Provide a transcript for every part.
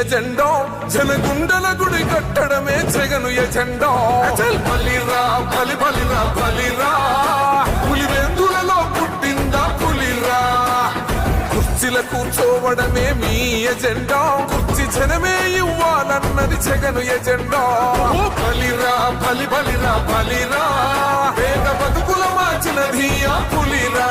Agenda జనగుండల గుడి కట్టడమే Jagan agenda బలిరా బలి బలిరా. బలిరా పులివెందులలో పుట్టిందా పులిరా. కుర్చీల కూర్చోవడమే మీ ఎజెండా కుర్చీ జనమే ఇవ్వాలన్నది జగను ఎజెండా ఓ. బలిరా బలి బలిరా. బలిరా పేద బతుకుల మార్చినది ఆ పులిరా.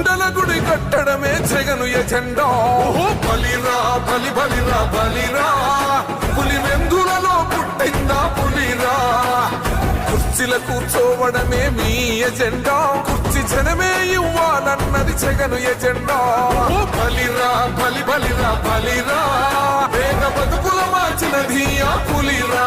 కొండల గుడి కట్టడమే జగను ఎజెండా. బలిరా బలి బలిరా బలిరా. పులి వెందులలో పుట్టిందా పులిరా? కుర్చీల కూర్చోవడమే మీ ఎజెండా. కుర్చీ జనమే ఇవ్వాలన్నది జగను ఎజెండా. బలిరా బలి బలిరా బలిరా. వేగ బతుకుల మార్చినది ఆ పులిరా.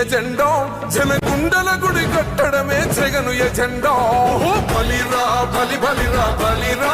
ఎజెండా జనగుండల గుడి కట్టడమే జగను ఎజెండా బలిరా బలి బలిరా బలిరా.